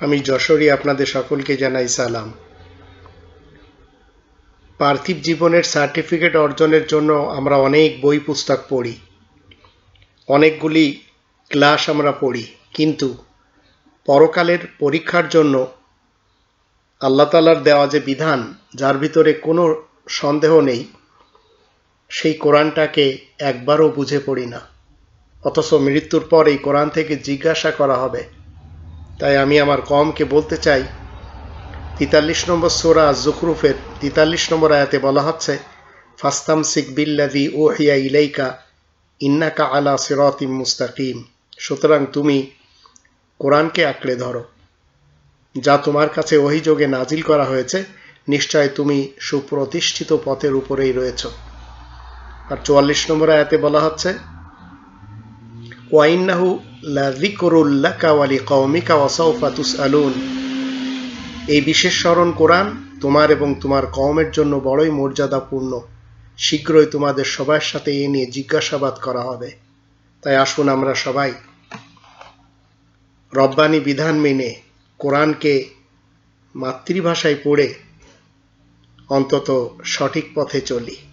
আমি যশোরী আপনাদের সকলকে জানাই সালাম। পার্থিব জীবনের সার্টিফিকেট অর্জনের জন্য আমরা অনেক বই পুস্তক পড়ি। অনেকগুলি ক্লাস আমরা পড়ি। কিন্তু পরকালের পরীক্ষার জন্য আল্লাহ তালার দেওয়া যে বিধান, যার ভিতরে কোনো সন্দেহ নেই, সেই কোরআনটাকে একবারও বুঝে পড়ি না। অথচ মৃত্যুর পর এই কোরআন থেকে জিজ্ঞাসা করা হবে তাই আমি আমার কমকে বলতে চাই, তেতাল্লিশ নম্বর সোরা জুখরুফের তেতাল্লিশ নম্বর আয়াতে বলা হচ্ছে ফাস্তাম সিক বিল্লাদি ও হিয়া ইলাইকা, ইন্নাকা আলা সিরতিম মুস্তাকিম। সুতরাং তুমি কোরআনকে আঁকড়ে ধরো। যা তোমার কাছে অভিযোগে নাজিল করা হয়েছে, নিশ্চয় তুমি সুপ্রতিষ্ঠিত পথের উপরেই রয়েছ। আর চুয়াল্লিশ নম্বর আয়াতে বলা হচ্ছে ওয়াইন্নাহু এই বিশেষ স্মরণ কোরআন তোমার এবং তোমার কওমের জন্য বড়ই মর্যাদাপূর্ণ। শীঘ্রই তোমাদের সবার সাথে এ নিয়ে জিজ্ঞাসাবাদ করা হবে। তাই আসুন আমরা সবাই রব্বানি বিধান মেনে কোরআনকে মাতৃভাষায় পড়ে অন্তত সঠিক পথে চলি।